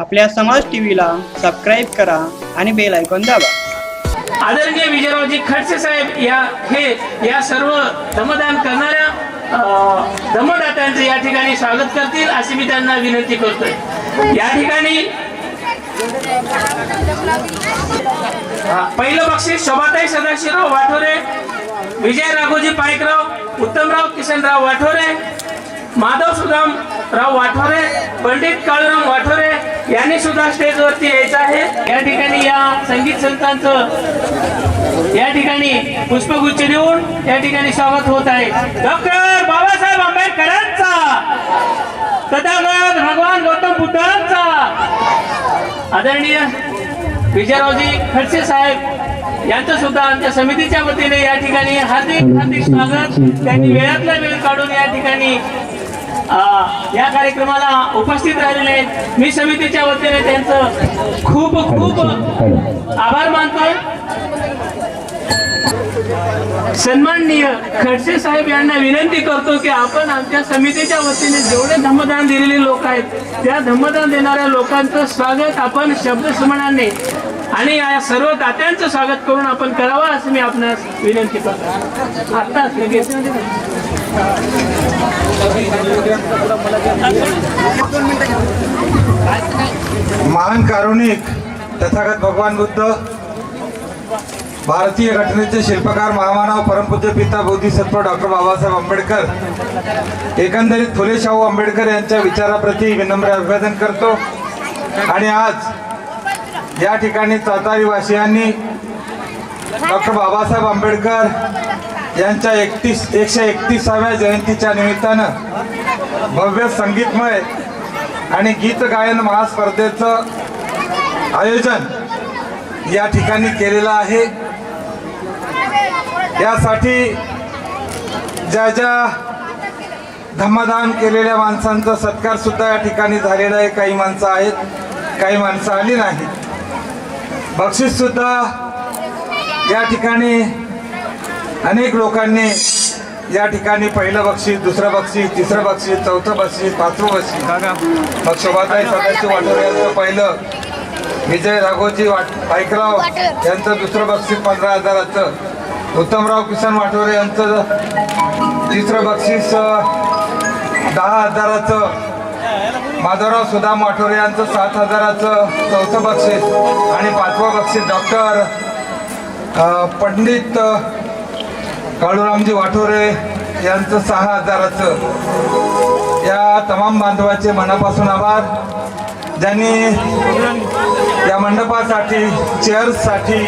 आपल्या समाज टीव्हीला सबस्क्राईब करा आणि बेल ऐकून दाबा. आदरणीय विजयरावजी खडसे साहेब या हे या सर्व धमदान करणाऱ्या अं, या ठिकाणी स्वागत करतील अशी मी त्यांना विनंती करतोय. या ठिकाणी पहिलं बक्षीस शोभाताई सदाशिवराव वाठोरे विजय राघोजी पायकराव उत्तमराव किशनराव वाठोरे माधव सुदाम राव वाठोरे पंडित काळूराम वाठोरे यांनी सुद्धा स्टेजवरती यायचं आहे. या ठिकाणी या संगीत संतांचं या ठिकाणी पुष्पगुच्छ देऊन या ठिकाणी स्वागत होत आहे. डॉक्टर बाबासाहेब आंबेडकरांचा तथागत भगवान गौतम बुद्धांचा. आदरणीय विजयरावजी खडसे साहेब यांचं सुद्धा आमच्या समितीच्या वतीने या ठिकाणी हार्दिक हार्दिक स्वागत. त्यांनी वेळातला वेळ काढून या ठिकाणी या कार्यक्रमाला उपस्थित राहिलेले मी समितीच्या वतीने त्यांचं खूप खूप आभार मानतोय सन्माननीय खडसे साहेब यांना विनंती करतो की आपण आमच्या समितीच्या वतीने जेवढे धम्मदान दिलेले लोक आहेत त्या धम्मदान देणाऱ्या लोकांचं स्वागत आपण शब्दसुमनाने आणि या सर्व दात्यांचं स्वागत करून आपण करावं असं मी आपणास विनंती करतो. आत्ताच लगेच. महान कारुणिक तथागत भगवान बुद्ध भारतीय घटनेचे शिल्पकार महामानव परमपूज्य पिता बोधिसत्व डॉक्टर बाबासाहेब आंबेडकर एकंदरीत फुले शाहू आंबेडकर यांच्या विचाराप्रती विनम्र अभिवादन करतो. आणि आज या ठिकाणी सातारी वासियांनी डॉक्टर बाबासाहेब आंबेडकर यांच्या एकतीस एकशे एकतीसाव्या जयंतीच्या निमित्तानं भव्य संगीतमय आणि गीत गायन महास्पर्धेचं आयोजन या ठिकाणी केलेलं आहे. यासाठी ज्या ज्या धम्मदान केलेल्या माणसांचा सत्कार सुद्धा या ठिकाणी झालेला आहे. काही माणसं आहेत काही माणसं आली नाहीत. बक्षीस सुद्धा या ठिकाणी अनेक लोकांनी या ठिकाणी पहिलं बक्षीस दुसरं बक्षीस तिसरं बक्षीस चौथं बक्षीस पाचवं बक्षीस. मग शोभाताई सदाशिव वाटोरे यांचं पहिलं विजय राघोजी वाट पाईकराव यांचं दुसरं बक्षीस पंधरा हजाराचं. उत्तमराव किसन वाटोरे यांचं तिसरं बक्षीस दहा हजाराचं. माधवराव सुदाम वाठोरे यांचं सात हजाराचं चौथं बक्षीस आणि पाचवं बक्षीस डॉक्टर पंडित काळूरामजी वाठोरे यांचं सहा हजाराचं. या तमाम बांधवाचे मनापासून आभार. ज्यांनी या मंडपासाठी चेअर्ससाठी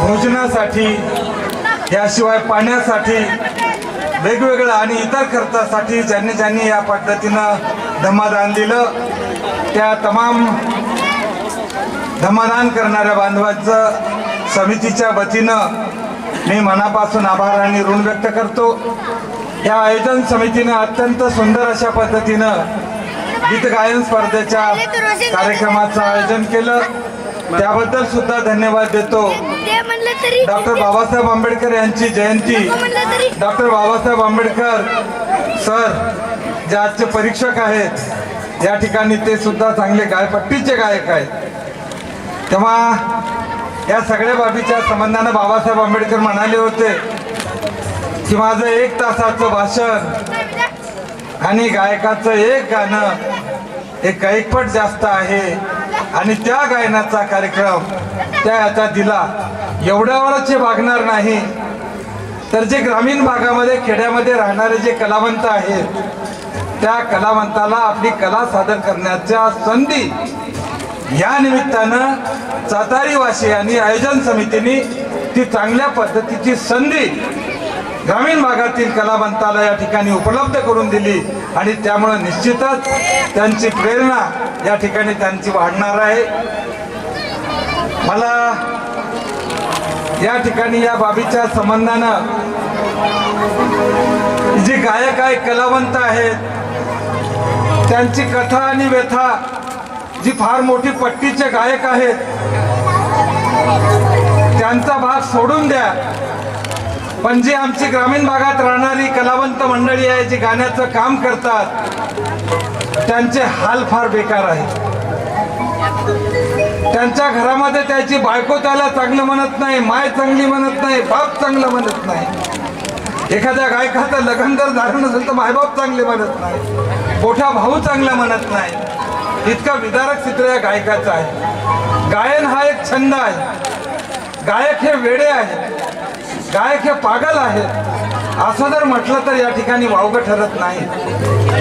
भोजनासाठी याशिवाय पाण्यासाठी वेगवेगळं आणि इतर खर्चासाठी ज्यांनी ज्यांनी या पद्धतीनं धमादान दिलं त्या तमाम धमादान करणाऱ्या बांधवांचं समितीच्या वतीनं मी मनापासून आभार आणि ऋण व्यक्त करतो. या आयोजन समितीनं अत्यंत सुंदर अशा पद्धतीनं गीत गायन स्पर्धेच्या कार्यक्रमाचं आयोजन केलं. त्याबद्दल सुद्धा धन्यवाद देतो. डॉक्टर बाबासाहेब आंबेडकर यांची जयंती. तरी डॉक्टर बाबासाहेब आंबेडकर सर जे आजचे परीक्षक आहेत या ठिकाणी ते सुद्धा चांगले गायपट्टीचे गायक आहेत. तेव्हा या सगळ्या बाबीच्या संबंधानं बाबासाहेब आंबेडकर म्हणाले होते की माझं एक तासाचं भाषण आणि गायकाचं एक गाणं हे कैकपट जास्त आहे आणि त्या गायनाचा कार्यक्रम त्या याचा दिला. एवढ्यावरच जे भागणार नाही. तर जे ग्रामीण भागामध्ये खेड्यामध्ये राहणारे जे कलावंत आहेत त्या कलावंताला आपली कला सादर करण्याच्या संधी या निमित्तानं सातारी वासियांनी आयोजन समितीने ती चांगल्या पद्धतीची संधी ग्रामीण भागातील कलावंताला या ठिकाणी उपलब्ध करून दिली आणि त्यामुळं निश्चितच त्यांची प्रेरणा या ठिकाणी त्यांची वाढणार आहे. मला या ठिकाणी या बाबीच्या संबंधानं जे गायक आहे कलावंत आहेत त्यांची कथा आणि व्यथा जी फार मोठी पट्टीचे गायक आहेत त्यांचा भाग सोडून द्या. पण जी आमची ग्रामीण भागात राहणारी कलावंत मंडळी आहे जी गाण्याचं काम करतात त्यांचे हाल फार बेकार आहेत. त्यांच्या घरामध्ये त्याची बायको त्याला चांगलं म्हणत नाही माय चांगली म्हणत नाही बाप चांगलं म्हणत नाही. एखाद्या गायकाचं लग्न जर झालं नसेल तर मायबाप चांगले म्हणत नाही मोठा भाऊ चांगला म्हणत नाही. इतका विदारक चित्र या गायकाचं आहे. गायन हा एक छंद आहे. गायक हे वेडे आहेत. गायक हे पागल आहेत. असं जर म्हटलं तर या ठिकाणी वावगं ठरत नाही.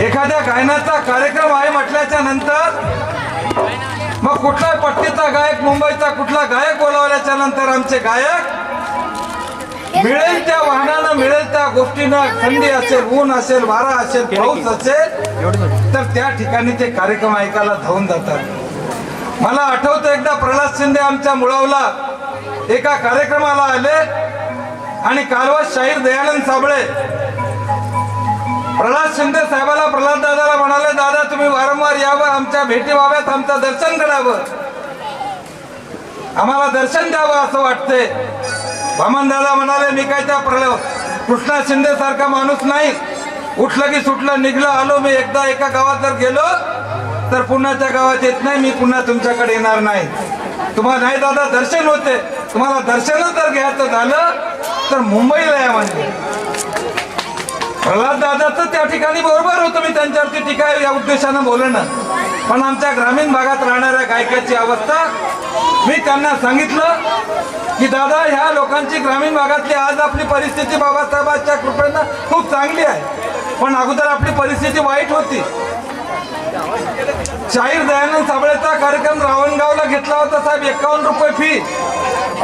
एखाद्या गायनाचा कार्यक्रम आहे म्हटल्याच्या नंतर मग कुठला पट्टीचा गायक मुंबईचा कुठला गायक बोलावल्याच्या नंतर आमचे गायक? मिळेल त्या वाहनानं मिळेल त्या गोष्टीनं थंडी असेल ऊन असेल वारा असेल पाऊस असेल तर त्या ठिकाणी ते कार्यक्रम ऐकायला धावून जातात. मला आठवतं एकदा प्रल्हाद शिंदे आमच्या मुळावला एका कार्यक्रमाला आले आणि कालवास शाहीर दयानंद साबळे प्रल्हाद शिंदे साहेबाला प्रल्हाद दादाला म्हणाले दादा तुम्ही वारंवार यावं आमच्या भेटी व्हाव्यात आमचं दर्शन करावं. आम्हाला दर्शन द्यावं असं वाटतंय. भामन दादा म्हणाले मी काय त्या प्रल कृष्णा शिंदे सारखा माणूस नाही. उठलं की सुटलं निघलं आलो मी एकदा एका गावात जर गेलो तर पुन्हा त्या गावात येत नाही मी पुन्हा तुमच्याकडे येणार नाही. तुम्हाला नाही दादा दर्शन होते. तुम्हाला दर्शनच जर घ्यायचं झालं तर मुंबईला या म्हणजे. त्या ठिकाणी बरोबर होतो मी त्यांच्यावरती टीका या उद्देशानं बोलणं पण आमच्या ग्रामीण भागात राहणाऱ्या गायकाची अवस्था मी त्यांना सांगितलं की दादा ह्या लोकांची ग्रामीण भागातली आज आपली परिस्थिती बाबासाहेबांच्या कृपेनं खूप चांगली आहे. पण अगोदर आपली परिस्थिती वाईट होती. शाहीर दयानंद साबळेचा कार्यक्रम रावणगावला घेतला होता साहेब एकावन्न रुपये फी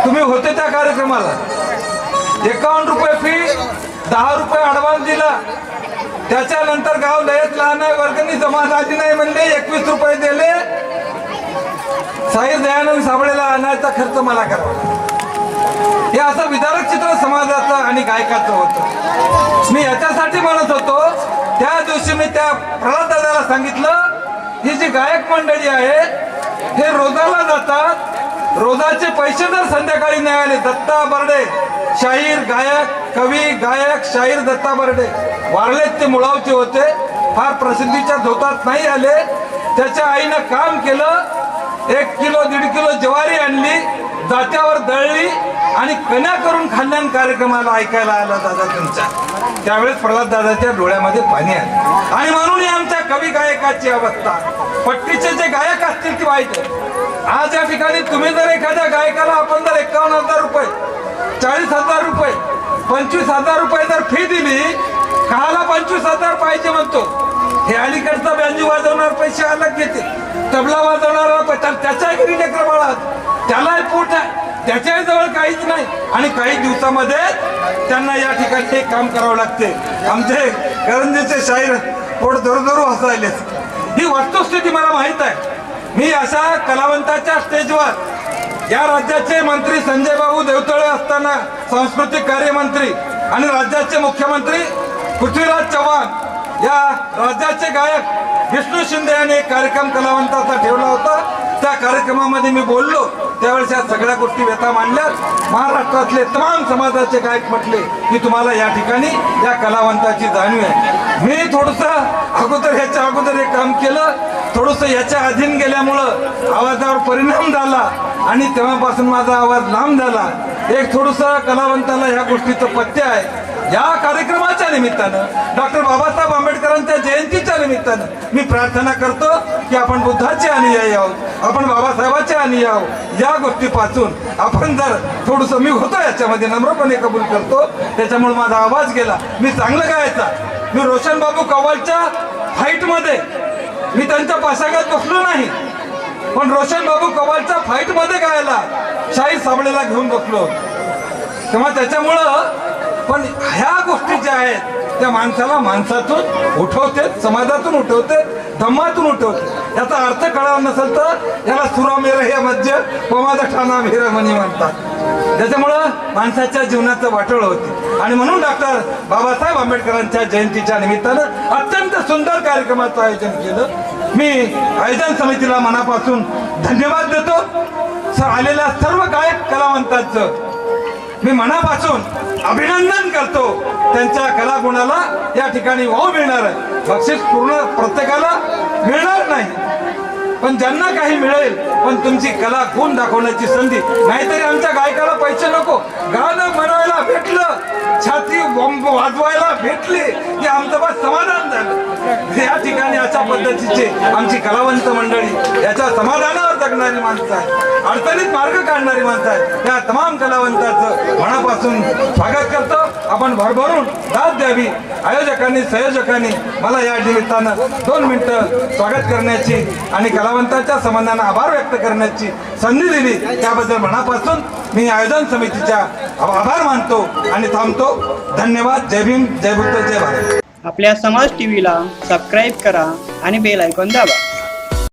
तुम्ही होते त्या कार्यक्रमाला. एकावन्न रुपये फी दहा रुपये ॲडव्हान्स दिला. त्याच्यानंतर गाव लयच लहान आहे वर्गणी जमा झाली नाही म्हणले एकवीस रुपये दिले. साई दयानंद साबळेला आणायचा खर्च मला करावा हे असं विदारक चित्र समाजाचं आणि गायकाचं होतं. मी याच्यासाठी म्हणत होतो त्या दिवशी मी त्या प्रल्हाद दादाला सांगितलं ही जी गायक मंडळी आहे हे रोजाला जातात रोजाचे पैसे जर संध्याकाळी नाही आले दत्ता बर्डे शाहीर गायक कवी गायक शाहीर दत्ता बर्डे. वारलेत ते मुळावचे होते फार प्रसिद्धीच्या धोतात नाही आले. त्याच्या आईनं काम केलं एक किलो दीड किलो ज्वारी आणली जात्यावर दळली आणि कना करून खाल्ल्यान कार्यक्रमाला ऐकायला आला दादा तुमचा. त्यावेळेस प्रल्हाद दादाच्या डोळ्यामध्ये पाणी आलं. आणि म्हणून आमच्या कवी गायकाची अवस्था. पट्टीचे जे गायक असतील ती वाईट आज या ठिकाणी तुम्ही जर एखाद्या गायकाला आपण जर एकावन्न हजार रुपये चाळीस हजार रुपये पंचवीस हजार रुपये जर फी दिली काला पंचवीस हजार पाहिजे म्हणतो. हे अलीकडचा बँजू वाजवणार पैसे अलग घेते तबला वाजवणारा प- त्या- त्याच्या घरी लेकर बाळात. त्यालाही पोट आहे. त्याच्याही जवळ काहीच नाही. आणि काही दिवसामध्ये त्यांना या ठिकाणी एक काम करावं लागते. आमचे करंजीचे शाहीर पोट धरू हसायलेच ही वस्तुस्थिती मला माहीत आहे. मी अशा कलावंताच्या स्टेजवर या राज्याचे मंत्री संजय बाबू देवतळे असताना सांस्कृतिक कार्यमंत्री आणि राज्याचे मुख्यमंत्री पृथ्वीराज चव्हाण या राज्याचे गायक विष्णू शिंदे यांनी एक कार्यक्रम कलावंताचा ठेवला होता. त्या कार्यक्रमामध्ये मी बोललो. त्यावेळेस या सगळ्या गोष्टी व्यथा मांडल्यात. महाराष्ट्रातले तमाम समाजाचे गायक म्हटले की तुम्हाला या ठिकाणी या कलावंताची जाणीव आहे. मी थोडस अगोदर ह्याच्या अगोदर एक काम केलं. थोडस याच्या अधीन गेल्यामुळं आवाजावर परिणाम झाला आणि तेव्हापासून माझा आवाज लांब झाला. एक थोडस कलावंताला ह्या गोष्टीचं पथ्य आहे. या कार्यक्रमाच्या निमित्तानं डॉक्टर बाबासाहेब आंबेडकरांच्या जयंतीच्या निमित्तानं मी प्रार्थना करतो की आपण बुद्धाचे अनुयायी आहोत आपण बाबासाहेबाचे अनुयायी आहोत. या गोष्टीपासून आपण जर थोडंसं मी होतो याच्यामध्ये नम्रपणे कबूल करतो. त्याच्यामुळे माझा आवाज गेला. मी चांगलं गायचा. मी रोशन बाबू कव्वालच्या फाईटमध्ये मी त्यांच्या पाशागात बसलो नाही. पण रोशन बाबू कवालच्या फाईटमध्ये गायला शाहीर साबळेला घेऊन बसलो. तेव्हा त्याच्यामुळं पण ह्या गोष्टी ज्या आहेत त्या माणसाला माणसातून उठवते समाजातून उठवते धम्मातून उठवते याचा अर्थ कळाला नसेल तर याला सुरामेर हे मध्य व ठाणा मेरमणी म्हणतात. त्याच्यामुळं माणसाच्या जीवनाचं वाटोळ होते. आणि म्हणून डॉक्टर बाबासाहेब आंबेडकरांच्या जयंतीच्या निमित्तानं अत्यंत सुंदर कार्यक्रमाचं आयोजन केलं. मी आयोजन समितीला मनापासून धन्यवाद देतो. सर आलेल्या सर्व गायक कलावंतांचं मी मनापासून अभिनंदन करतो. त्यांच्या कलागुणाला या ठिकाणी वाव मिळणार आहे. बक्षीस पूर्ण प्रत्येकाला मिळणार नाही. पण ज्यांना काही मिळेल पण तुमची कला गुण दाखवण्याची संधी. नाहीतरी आमच्या गायकाला पैसे नको. गाणं म्हणायला भेटलं. छाती बॉम्ब वाजवायला भेटले. ते आमचं बस समाधान झालं. या ठिकाणी अशा पद्धतीचे आमची कलावंत मंडळी याच्या समाधाना जगणारी माणसं आहेत. अडचणीत मार्ग काढणारी माणसं आहेत. त्या तमाम कलावंताचं मनापासून स्वागत करतो. आपण भरभरून दाद द्यावी. आयोजकांनी संयोजकांनी मला या निमित्तानं दोन मिनिटं स्वागत करण्याची आणि कलावंतांच्या संबंधानं आभार व्यक्त करण्याची संधी दिली. त्याबद्दल मनापासून मी आयोजन समितीच्या आभार मानतो आणि थांबतो. धन्यवाद. जय भीम. जय बुद्ध जय भारत. आपल्या समाज टीव्हीला सबस्क्राईब करा आणि बेल ऐकून दाबा.